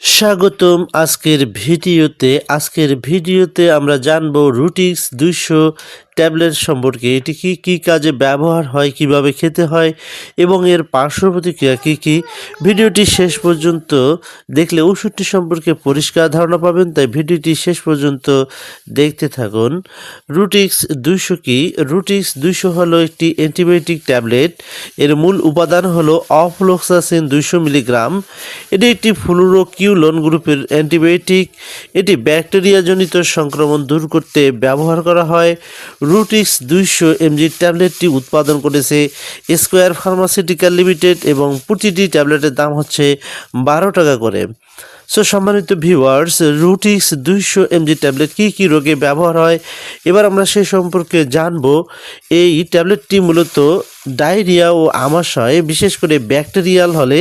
স্বাগতম আজকের ভিডিওতে। আজকের ভিডিওতে আমরা জানব রুটিক্স দুইশো ট্যাবলেট সম্পর্কে। এটি কি, কী কাজে ব্যবহার হয়, কীভাবে খেতে হয় এবং এর পার্শ্ব প্রতিক্রিয়া কী কী? ভিডিওটি শেষ পর্যন্ত দেখলে ওষুধটি সম্পর্কে পরিষ্কার ধারণা পাবেন, তাই ভিডিওটি শেষ পর্যন্ত দেখতে থাকুন। রুটিক্স দুইশো কি? রুটিক্স দুইশো হলো একটি অ্যান্টিবায়োটিক ট্যাবলেট। এর মূল উপাদান হলো অফ্লোক্সাসিন দুইশো মিলিগ্রাম। এটি একটি ফ্লুরোকিউলন গ্রুপের অ্যান্টিবায়োটিক, এটি ব্যাকটেরিয়াজনিত সংক্রমণ দূর করতে ব্যবহার করা হয়। রুটিক্স দুইশো এমজি ট্যাবলেটটি উৎপাদন করেছে স্কোয়ার ফার্মাসিউটিক্যাল লিমিটেড এবং প্রতিটি ট্যাবলেটের দাম হচ্ছে বারো টাকা করে। সো সম্মানিত ভিউয়ার্স রুটিক্স দুইশো এমজি ট্যাবলেট কী কী রোগে ব্যবহার হয়? এবার আমরা সে সম্পর্কে জানব। এই ট্যাবলেটটি মূলত ডায়রিয়া ও আমাশয়, বিশেষ করে ব্যাকটেরিয়াল হলে।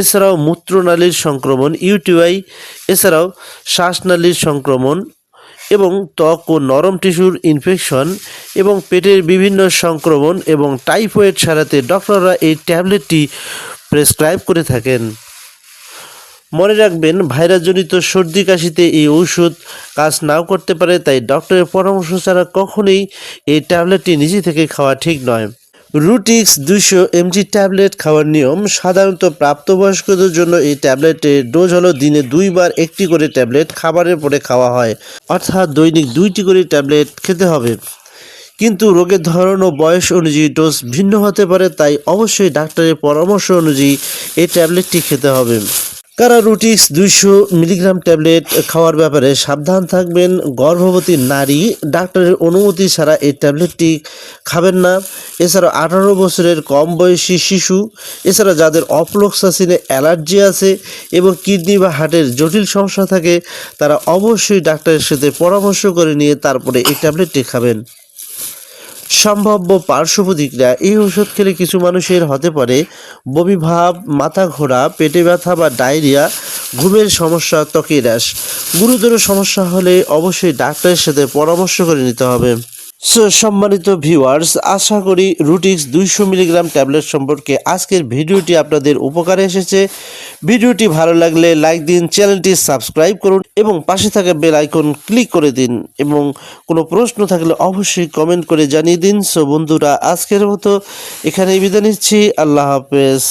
এছাড়াও মূত্রনালীর সংক্রমণ ইউটিআই এছাড়াও শ্বাসনালীর সংক্রমণ এবং ত্বক ও নরম টিস্যুর ইনফেকশন এবং পেটের বিভিন্ন সংক্রমণ এবং টাইফয়েড সারাতে ডক্টররা এই ট্যাবলেটটি প্রেসক্রাইব করে থাকেন। মনে রাখবেন, ভাইরাসজনিত সর্দি কাশিতে এই ঔষধ কাজ নাও করতে পারে, তাই ডক্টরের পরামর্শ ছাড়া কখনোই এই ট্যাবলেটটি নিজে থেকে খাওয়া ঠিক নয়। রুটিক্স দুশো এমজি ট্যাবলেট খাওয়ার নিয়ম, সাধারণত প্রাপ্তবয়স্কদের জন্য এই ট্যাবলেটের ডোজ হলো দিনে দুইবার একটি করে ট্যাবলেট খাবারের পরে খাওয়া হয়, অর্থাৎ দৈনিক দুইটি করে ট্যাবলেট খেতে হবে। কিন্তু রোগের ধরন ও বয়স অনুযায়ী ডোজ ভিন্ন হতে পারে, তাই অবশ্যই ডাক্তারের পরামর্শ অনুযায়ী এই ট্যাবলেটটি খেতে হবে। কারা রুটিক্স দুইশো মিলিগ্রাম ট্যাবলেট খাওয়ার ব্যাপারে সাবধান থাকবেন। গর্ভবতী নারী ডাক্তারের অনুমতি ছাড়া এই ট্যাবলেটটি খাবেন না। এছাড়া আঠারো বছরের কম বয়সী শিশু, এছাড়া যাদের অফ্লোক্সাসিনে অ্যালার্জি আছে এবং কিডনি বা হার্টের জটিল সমস্যা থাকে, তারা অবশ্যই ডাক্তারের সাথে পরামর্শ করে নিয়ে তারপরে এই ট্যাবলেটটি খাবেন। সম্ভাব্য পার্শ্ব প্রতিক্রিয়া এই ওষুধ খেলে কিছু মানুষের হতে পারে বমি ভাব, মাথা ঘোরা, পেটে ব্যথা বা ডায়রিয়া, ঘুমের সমস্যা, ত্বকের র্যাশ গুরুতর সমস্যা হলে অবশ্যই ডাক্তারের সাথে পরামর্শ করে নিতে হবে। সো সম্মানিত ভিউয়ার্স আশা করি রুটিক্স দুইশো মিলিগ্রাম ট্যাবলেট সম্পর্কে আজকের ভিডিওটি আপনাদের উপকারে এসেছে। ভিডিওটি ভালো লাগলে লাইক দিন, চ্যানেলটি সাবস্ক্রাইব করুন এবং পাশে থাকা বেল আইকন ক্লিক করে দিন এবং কোনো প্রশ্ন থাকলে অবশ্যই কমেন্ট করে জানিয়ে দিন। সো বন্ধুরা, আজকের মতো এখানেই বিদায় নিচ্ছি। আল্লাহ হাফেজ।